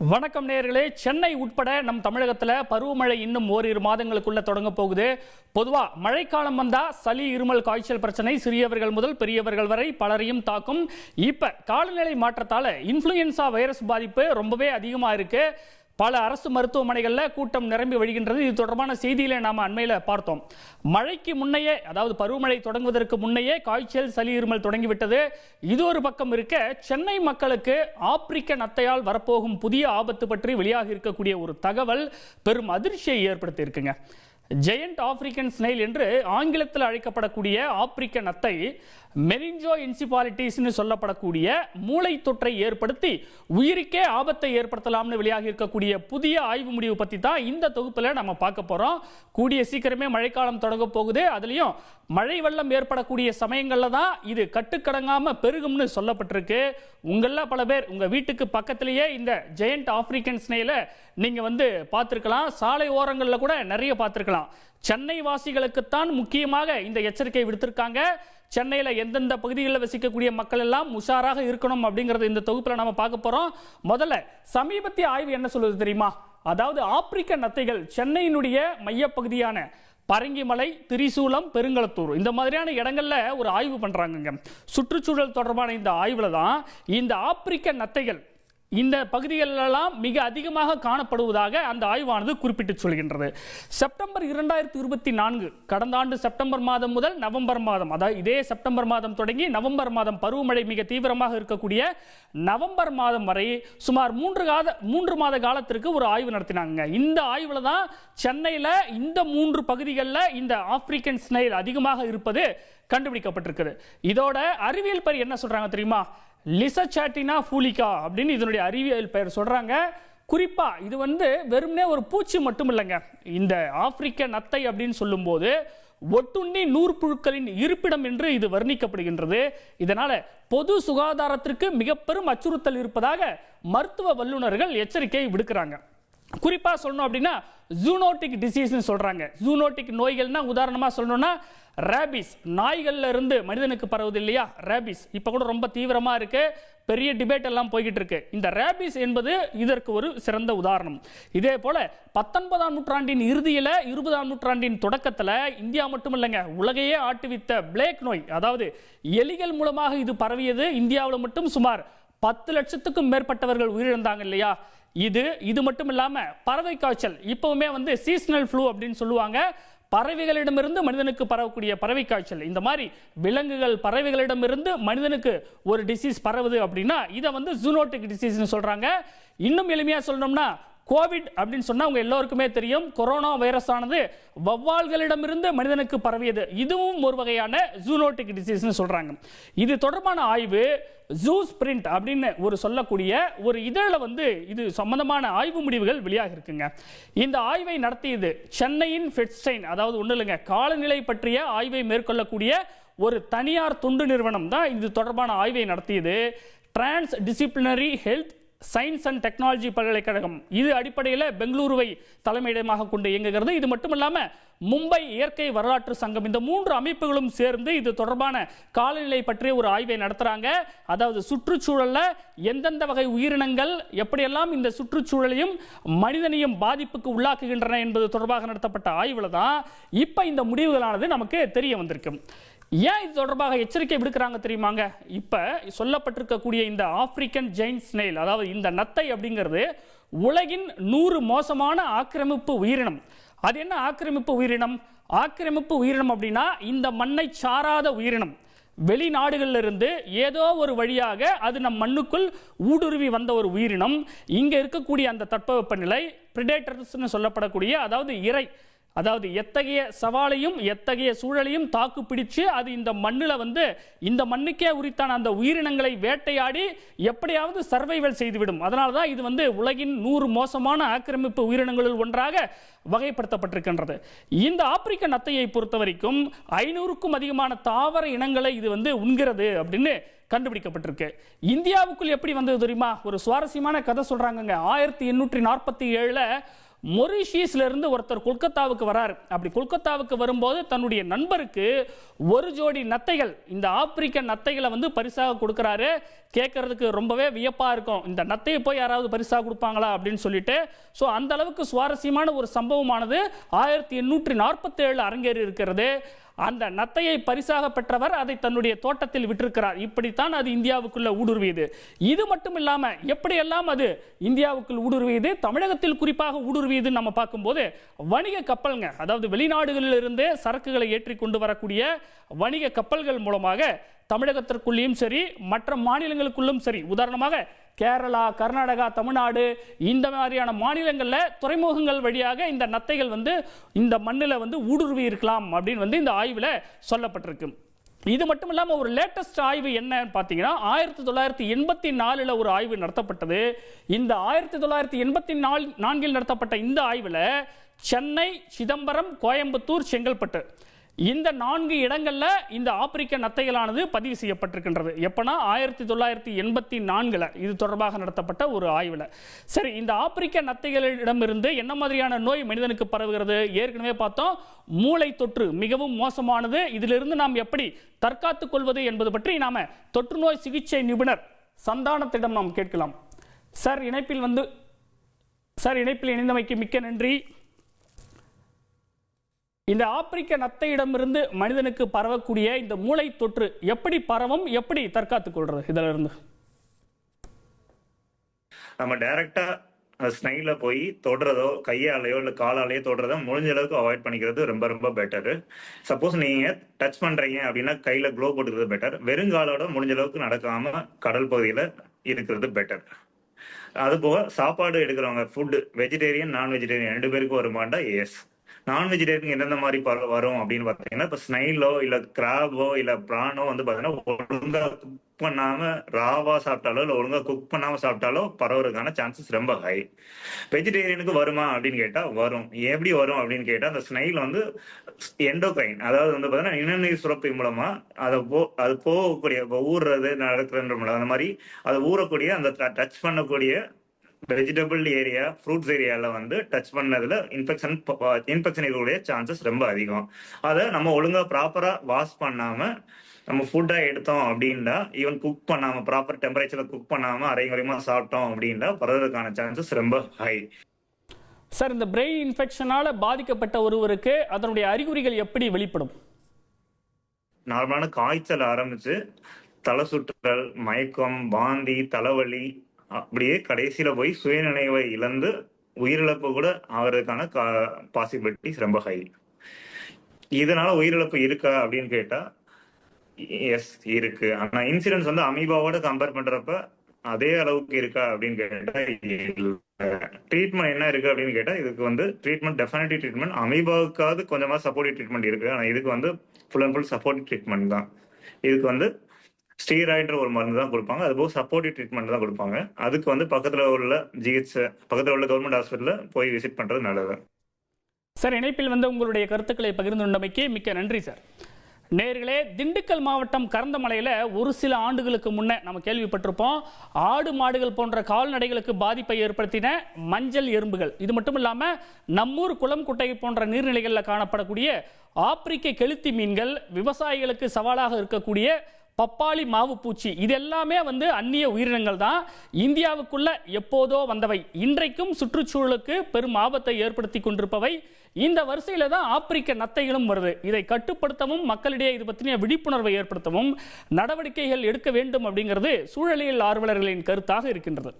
வணக்கம் நேயர்களே சென்னை உட்பட நம் தமிழகத்தில் பருவமழை இன்னும் ஓரிரு மாதங்களுக்குள்ள தொடங்க போகுது. பொதுவாக மழைக்காலம் வந்தால் சளி இருமல் காய்ச்சல் பிரச்சனை சிறியவர்கள் முதல் பெரியவர்கள் வரை பலரையும் தாக்கும். இப்போ காலநிலை மாற்றத்தால் இன்ஃப்ளூயன்சா வைரஸ் பாதிப்பு ரொம்பவே அதிகமாக இருக்குது பல அரசு மருத்துவமனைகளில் கூட்டம் நிரம்பி வழிகின்றது. இது தொடர்பான செய்தியில நாம் அண்மையில் பார்த்தோம். மழைக்கு முன்னையே அதாவது பருவமழை தொடங்குவதற்கு முன்னையே காய்ச்சல் சளி இருமல் தொடங்கிவிட்டது. இது ஒரு பக்கம் இருக்க சென்னை மக்களுக்கு ஆப்பிரிக்க நத்தையால் வரப்போகும் புதிய ஆபத்து பற்றி வெளியாக இருக்கக்கூடிய ஒரு தகவல் பெரும் அதிர்ச்சியை ஏற்படுத்தியிருக்குங்க ஜெயண்ட் ஆப்பிரிக்கன் ஸ்னைல் என்று ஆங்கிலத்தில் அழைக்கப்படக்கூடிய ஆப்பிரிக்க நத்தை மெரிஞ்சோ இன்சிபாலிட்டிஸ்னு சொல்லப்படக்கூடிய மூளை தொற்றை ஏற்படுத்தி உயிருக்கே ஆபத்தை ஏற்படுத்தலாம்னு வெளியாகி இருக்கக்கூடிய புதிய ஆய்வு முடிவு பற்றி தான் இந்த தொகுப்பில் நம்ம பார்க்க போகிறோம் கூடிய சீக்கிரமே மழைக்காலம் தொடங்க போகுது. அதுலேயும் மழை வெள்ளம் ஏற்படக்கூடிய சமயங்களில் தான் இது கட்டுக்கடங்காமல் பெருகும்னு சொல்லப்பட்டிருக்கு. உங்களில் பல பேர் உங்கள் வீட்டுக்கு பக்கத்திலேயே இந்த ஜெயண்ட் ஆப்பிரிக்கன் ஸ்னேல நீங்கள் வந்து பார்த்துருக்கலாம். சாலை ஓரங்களில் கூட நிறைய பார்த்துருக்கலாம். சென்னை வாசிகளுக்குத்தான் முக்கியமாக இந்த எச்சரிக்கை விடுத்திருக்காங்க. சென்னையில் எந்தெந்த பகுதிகளில் வசிக்கக்கூடிய மக்கள் எல்லாம் உஷாராக இருக்கணும் அப்படிங்கறத இந்த தொகுப்பில் நம்ம பார்க்க போகிறோம் முதல்ல சமீபத்திய ஆய்வு என்ன சொல்லுது தெரியுமா? அதாவது ஆப்பிரிக்க நத்தைகள் சென்னையினுடைய மையப்பகுதியான பரங்கிமலை திரிசூலம் பெருங்களத்தூர் இந்த மாதிரியான இடங்கள்ல ஒரு ஆய்வு பண்ணுறாங்கங்க சுற்றுச்சூழல் தொடர்பான இந்த ஆய்வில் தான் இந்த ஆப்பிரிக்க நத்தைகள் இந்த பகுதிகளெல்லாம் மிக அதிகமாக காணப்படுவதாக அந்த ஆய்வானது குறிப்பிட்டு சொல்கின்றது. செப்டம்பர் இரண்டாயிரத்தி இருபத்தி நான்கு கடந்த ஆண்டு செப்டம்பர் மாதம் முதல் நவம்பர் மாதம் அதாவது இதே செப்டம்பர் மாதம் தொடங்கி நவம்பர் மாதம் பருவமழை மிக தீவிரமாக இருக்கக்கூடிய நவம்பர் மாதம் வரை சுமார் மூன்று காத மூன்று மாத காலத்திற்கு ஒரு ஆய்வு நடத்தினாங்க. இந்த ஆய்வில் தான் சென்னையில் இந்த மூன்று பகுதிகளில் இந்த ஆப்பிரிக்கன் ஸ்னைல் அதிகமாக இருப்பது கண்டுபிடிக்கப்பட்டிருக்குது. இதோட அறிவியல் பரி என்ன சொல்கிறாங்க தெரியுமா? லிசச்சாட்டினா ஃபூலிகா அப்படின்னு இதனுடைய அறிவியல் பெயர் சொல்கிறாங்க குறிப்பாக இது வந்து வெறுமனே ஒரு பூச்சி மட்டும் இல்லைங்க. இந்த ஆப்பிரிக்க நத்தை அப்படின்னு சொல்லும்போது ஒட்டுண்ணி நூற்புழுக்களின் இருப்பிடம் என்று இது வர்ணிக்கப்படுகின்றது. இதனால் பொது சுகாதாரத்திற்கு மிக பெரும் அச்சுறுத்தல் இருப்பதாக மருத்துவ வல்லுநர்கள் எச்சரிக்கை விடுக்கிறாங்க. குறிப்பாக சொல்லணும் அப்படின்னா ஜூனோட்டிக் டிசீஸ்னு சொல்கிறாங்க ஜூனோட்டிக் நோய்கள்னால் உதாரணமாக சொல்லணும்னா ரேபிஸ் நாய்கள்ல இருந்து மனிதனுக்கு பரவுது இல்லையா? ரேபிஸ் இப்போ கூட ரொம்ப தீவிரமா இருக்கு. பெரிய டிபேட் எல்லாம் போய்கிட்டு இருக்கு. இந்த ரேபிஸ் என்பது இதற்கு ஒரு சிறந்த உதாரணம். இதே போல பத்தொன்பதாம் நூற்றாண்டின் இறுதியில இருபதாம் நூற்றாண்டின் தொடக்கத்துல இந்தியா மட்டும் இல்லைங்க உலகையே ஆட்டுவித்த பிளேக் நோய் அதாவது எலிகள் மூலமாக இது பரவியது இந்தியாவில் மட்டும் சுமார் பத்து லட்சத்துக்கும் மேற்பட்டவர்கள் உயிரிழந்தாங்க இல்லையா? இது இது மட்டும் இல்லாமல் பறவை காய்ச்சல் இப்பவுமே வந்து சீசனல் ஃப்ளூ அப்படின்னு சொல்லுவாங்க. பறவைகளிடமிருந்து மனிதனுக்கு பரவக்கூடிய பறவை காய்ச்சல். இந்த மாதிரி விலங்குகள் பறவைகளிடமிருந்து மனிதனுக்கு ஒரு டிசீஸ் பரவுது அப்படின்னா இதை வந்து ஜூனோட்டிக் டிசீஸ்னு சொல்கிறாங்க இன்னும் எளிமையாக சொல்லணும்னா கோவிட் அப்படின்னு சொன்னா உங்க எல்லோருக்குமே தெரியும். கொரோனா வைரஸ் ஆனது வவ்வால்களிடமிருந்து மனிதனுக்கு பரவியது. இதுவும் ஒரு வகையான ஜூனோட்டிக் டிசீஸ்னு சொல்றாங்க. இது தொடர்பான ஆய்வு ஜூ ஸ்பிரிண்ட் அப்படின்னு ஒரு சொல்லக்கூடிய ஒரு இதழில் வந்து இது சம்பந்தமான ஆய்வு முடிவுகள் வெளியாக இருக்குங்க இந்த ஆய்வை நடத்தியது சென்னையின் ஃபெட்ஸ்டைன் அதாவது ஒன்றும் இல்லைங்க காலநிலை பற்றிய ஆய்வை மேற்கொள்ளக்கூடிய ஒரு தனியார் தொண்டு நிறுவனம் தான் இது தொடர்பான ஆய்வை நடத்தியது. Transdisciplinary health science and technology பல்கலைக்கழகம். இது அடிப்படையில் பெங்களூருவை தலைமையிடமாக கொண்டு இயங்குகிறது. இது மட்டும் இல்லாமல் மும்பை இயற்கை வரலாற்று சங்கம். இந்த மூன்று அமைப்புகளும் சேர்ந்து இது தொடர்பான காலநிலை பற்றிய ஒரு ஆய்வை நடத்துகிறாங்க அதாவது சுற்றுச்சூழலில் எந்தெந்த வகை உயிரினங்கள் எப்படியெல்லாம் இந்த சுற்றுச்சூழலையும் மனிதனையும் பாதிப்புக்கு உள்ளாக்குகின்றன என்பது தொடர்பாக நடத்தப்பட்ட ஆய்வில் தான் இப்போ இந்த முடிவுகளானது நமக்கு தெரிய வந்திருக்கு. ஏன் இது தொடர்பாக எச்சரிக்கை விடுக்கிறாங்க தெரியுமாங்க? இப்போ சொல்லப்பட்டிருக்கக்கூடிய இந்த ஆப்பிரிக்கன் ஜெயின் ஸ்னெயில் அதாவது இந்த நத்தை அப்படிங்கிறது உலகின் நூறு மோசமான ஆக்கிரமிப்பு உயிரினம். அது என்ன ஆக்கிரமிப்பு உயிரினம்? ஆக்கிரமிப்பு உயிரினம் அப்படின்னா இந்த மண்ணை சாராத உயிரினம். வெளிநாடுகளில் இருந்து ஏதோ ஒரு வழியாக அது நம் மண்ணுக்குள் ஊடுருவி வந்த ஒரு உயிரினம். இங்கே இருக்கக்கூடிய அந்த தட்பவெப்பநிலை பிரிடேட்டர்ஸ்னு சொல்லப்படக்கூடிய அதாவது இறை அதாவது எத்தகைய சவாலையும் எத்தகைய சூழலையும் தாக்கு பிடிச்சு அது இந்த மண்ணில் வந்து இந்த மண்ணுக்கே உரித்தான அந்த உயிரினங்களை வேட்டையாடி எப்படியாவது சர்வைவல் செய்துவிடும். அதனால தான் இது வந்து உலகின் நூறு மோசமான ஆக்கிரமிப்பு உயிரினங்களில் ஒன்றாக வகைப்படுத்தப்பட்டிருக்கின்றது. இந்த ஆப்பிரிக்க நத்தையை பொறுத்த வரைக்கும் ஐநூறுக்கும் அதிகமான தாவர இனங்களை இது வந்து உண்கிறது அப்படின்னு கண்டுபிடிக்கப்பட்டிருக்கு. இந்தியாவுக்குள் எப்படி வந்தது தெரியுமா? ஒரு சுவாரஸ்யமான கதை சொல்கிறாங்கங்க ஆயிரத்தி எண்ணூற்றி நாற்பத்தி ஏழில் மொரிஷியஸ்ல இருந்து ஒருத்தர் கொல்கத்தாவுக்கு வரார். அப்படி கொல்கத்தாவுக்கு வரும்போது தன்னுடைய நண்பருக்கு ஒரு ஜோடி நத்தைகள் இந்த ஆப்பிரிக்க நத்தைகளை வந்து பரிசாக கொடுக்குறாரு. கேட்கறதுக்கு ரொம்பவே வியப்பா இருக்கும். இந்த நத்தையை போய் யாராவது பரிசாக கொடுப்பாங்களா அப்படின்னு சொல்லிட்டு ஸோ அந்த அளவுக்கு சுவாரஸ்யமான ஒரு சம்பவமானது ஆயிரத்தி எண்ணூற்றி நாற்பத்தி ஏழு அரங்கேறி இருக்கிறது. அந்த நத்தையை பரிசாக பெற்றவர் அதை தன்னுடைய தோட்டத்தில் விட்டிருக்கிறார். இப்படித்தான் அது இந்தியாவுக்குள்ள ஊடுருவியது. இது மட்டும் இல்லாம எப்படியெல்லாம் அது இந்தியாவுக்குள் ஊடுருவியது? தமிழகத்தில் குறிப்பாக ஊடுருவியதுன்னு நம்ம பார்க்கும்போது வணிக கப்பல்ங்க அதாவது வெளிநாடுகளிலிருந்து சரக்குகளை ஏற்றி கொண்டு வரக்கூடிய வணிக கப்பல்கள் மூலமாக தமிழகத்திற்குள்ளேயும் சரி மற்ற மாநிலங்களுக்குள்ளும் சரி உதாரணமாக கேரளா கர்நாடகா தமிழ்நாடு இந்த மாதிரியான மாநிலங்களில் துறைமுகங்கள் வழியாக இந்த நத்தைகள் வந்து இந்த மண்ணில் வந்து ஊடுருவி இருக்கலாம் அப்படின்னு வந்து இந்த ஆய்வில் சொல்லப்பட்டிருக்கு. இது மட்டும் இல்லாமல் ஒரு லேட்டஸ்ட் ஆய்வு என்னன்னு பார்த்தீங்கன்னா ஆயிரத்தி தொள்ளாயிரத்தி எண்பத்தி நாலில் ஒரு ஆய்வு நடத்தப்பட்டது. இந்த ஆயிரத்தி தொள்ளாயிரத்தி எண்பத்தி நாலு நான்கில் நடத்தப்பட்ட இந்த ஆய்வில் சென்னை சிதம்பரம் கோயம்புத்தூர் செங்கல்பட்டு இந்த நான்கு இடங்களில் இந்த ஆப்பிரிக்க நத்தைகளானது பதிவு செய்யப்பட்டிருக்கின்றது. எப்போனா ஆயிரத்தி தொள்ளாயிரத்தி எண்பத்தி நான்கில் இது தொடர்பாக நடத்தப்பட்ட ஒரு ஆய்வில். சரி இந்த ஆப்பிரிக்க நத்தைகளிடமிருந்து என்ன மாதிரியான நோய் மனிதனுக்கு பரவுகிறது? ஏற்கனவே பார்த்தோம் மூளை தொற்று மிகவும் மோசமானது. இதிலிருந்து நாம் எப்படி தற்காத்துக் கொள்வது என்பது பற்றி நாம் தொற்று நோய் சிகிச்சை நிபுணர் சந்தானத்திடம் நாம் கேட்கலாம். சார் இணைப்பில் வந்து சார் இணைப்பில் இணைந்தமைக்கு மிக்க நன்றி. இந்த ஆப்பிரிக்க நத்தையிடமிருந்து மனிதனுக்கு பரவக்கூடிய இந்த மூளை தொற்று எப்படி பரவும் எப்படி தற்காத்துக் கொள்றது இதுல இருந்து நம்ம டைரக்டா ஸ்னைல போய் தொடுறதோ கையாலேயோ இல்ல காலாலேயோ தொடுறதோ முடிஞ்ச அளவுக்கு அவாய்ட் பண்ணிக்கிறது ரொம்ப ரொம்ப பெட்டர் சப்போஸ் நீங்க டச் பண்றீங்க அப்படின்னா கையில க்ளோ போட்டுக்கிறது பெட்டர் வெறுங்காலோட முடிஞ்ச அளவுக்கு நடக்காம கடல் பகுதியில இருக்கிறது பெட்டர் அது போக சாப்பாடு எடுக்கிறவங்க ஃபுட் வெஜிடேரியன் நான் வெஜிடேரியன் ரெண்டு பேருக்கும் வருமாண்டா எஸ் நான் வெஜிடேரியன் எந்தெந்த மாதிரி பர- வரும் அப்படின்னு பார்த்தீங்கன்னா இப்போ ஸ்னைலோ இல்ல கிராபோ இல்ல பிரானோ வந்து பார்த்தீங்கன்னா ஒழுங்கா குக் பண்ணாம ராவா சாப்பிட்டாலோ இல்ல ஒழுங்கா குக் பண்ணாம சாப்பிட்டாலோ பரவுறதுக்கான சான்சஸ் ரொம்ப ஹை வெஜிடேரியனுக்கு வருமா அப்படின்னு கேட்டா வரும். எப்படி வரும் அப்படின்னு கேட்டா அந்த ஸ்னைல் வந்து எண்டோகைன் அதாவது வந்து பார்த்தீங்கன்னா இனநீர் சுரப்பி மூலமா அதை போ அது போகக்கூடிய ஊறுறது நடக்கிறது மூலம் அந்த மாதிரி அதை ஊறக்கூடிய அந்த டச் பண்ணக்கூடிய வெஜிடபிள் ஏரியா ஃப்ரூட்ஸ் ஏரியால வந்து டச் பண்ணதுல இன்ஃபெக்ஷன் இன்ஃபெக்ஷன் இருக்கக்கூடிய சான்சஸ் ரொம்ப அதிகம். அதை நம்ம ஒழுங்கா ப்ராப்பரா வாஷ் பண்ணாம நம்ம ஃபுட்டா எடுத்தோம் அப்படின்னா ஈவன் குக் பண்ணாம ப்ராப்பர் டெம்பரேச்சர்ல குக் பண்ணாம அரை குறையமா சாப்பிட்டோம் அப்படின்னா பரவதுக்கான சான்சஸ் ரொம்ப ஹை சார் இந்த பிரெயின் இன்ஃபெக்ஷனால பாதிக்கப்பட்ட ஒருவருக்கு அதனுடைய அறிகுறிகள் எப்படி வெளிப்படும்? நார்மலான காய்ச்சல் ஆரம்பிச்சு தலை சுற்றல் மயக்கம் வாந்தி தலைவலி அப்படியே கடைசியில போய் சுயநினைவை இழந்து உயிரிழப்பு கூட ஆகிறதுக்கான பாசிபிலிட்டிஸ் ரொம்ப ஹை இதனால உயிரிழப்பு இருக்கா அப்படின்னு கேட்டா எஸ் இருக்கு. ஆனா இன்சிடென்ட்ஸ் வந்து அமீபாவோட கம்பேர் பண்றப்ப அதே அளவுக்கு இருக்கா அப்படின்னு கேட்டா ட்ரீட்மெண்ட் என்ன இருக்கு அப்படின்னு கேட்டா இதுக்கு வந்து ட்ரீட்மெண்ட் டெஃபினட்டிவ் ட்ரீட்மெண்ட் அமீபாவுக்காவது கொஞ்சமா சப்போர்ட்டிவ் ட்ரீட்மெண்ட் இருக்கு. ஆனா இதுக்கு வந்து full and full supportive treatment தான். இதுக்கு வந்து ஸ்டீராய்டுற ஒரு மருந்து தான் கொடுப்பாங்க. அது போக சப்போர்ட்டிவ் ட்ரீட்மெண்ட் தான் கொடுப்பாங்க. அதுக்கு வந்து பக்கத்தில் உள்ள ஜிஹெச் பக்கத்தில் உள்ள கவர்மெண்ட் ஹாஸ்பிட்டலில் போய் விசிட் பண்ணுறது நல்லது. சார் இணைப்பில் வந்து உங்களுடைய கருத்துக்களை பகிர்ந்து கொண்டமைக்கு மிக்க நன்றி சார். நேர்களே திண்டுக்கல் மாவட்டம் கரந்தமலையில் ஒரு சில ஆண்டுகளுக்கு முன்னே நம்ம கேள்விப்பட்டிருப்போம். ஆடு மாடுகள் போன்ற கால்நடைகளுக்கு பாதிப்பை ஏற்படுத்தின மஞ்சள் எறும்புகள். இது மட்டும் இல்லாமல் நம்மூர் குளம் குட்டை போன்ற நீர்நிலைகளில் காணப்படக்கூடிய ஆப்பிரிக்க கெளுத்தி மீன்கள் விவசாயிகளுக்கு சவாலாக இருக்கக்கூடிய பப்பாளி மாவு பூச்சி. இது எல்லாமே வந்து அந்நிய உயிரினங்கள் தான். இந்தியாவுக்குள்ள எப்போதோ வந்தவை. இன்றைக்கும் சுற்றுச்சூழலுக்கு பெரும் ஆபத்தை ஏற்படுத்தி கொண்டிருப்பவை. இந்த வரிசையில தான் ஆப்பிரிக்க நத்தைகளும் வருது. இதை கட்டுப்படுத்தவும் மக்களிடையே இது பற்றிய விழிப்புணர்வை ஏற்படுத்தவும் நடவடிக்கைகள் எடுக்க வேண்டும் அப்படிங்கிறது சூழலியல் ஆர்வலர்களின் கருத்தாக இருக்கின்றது.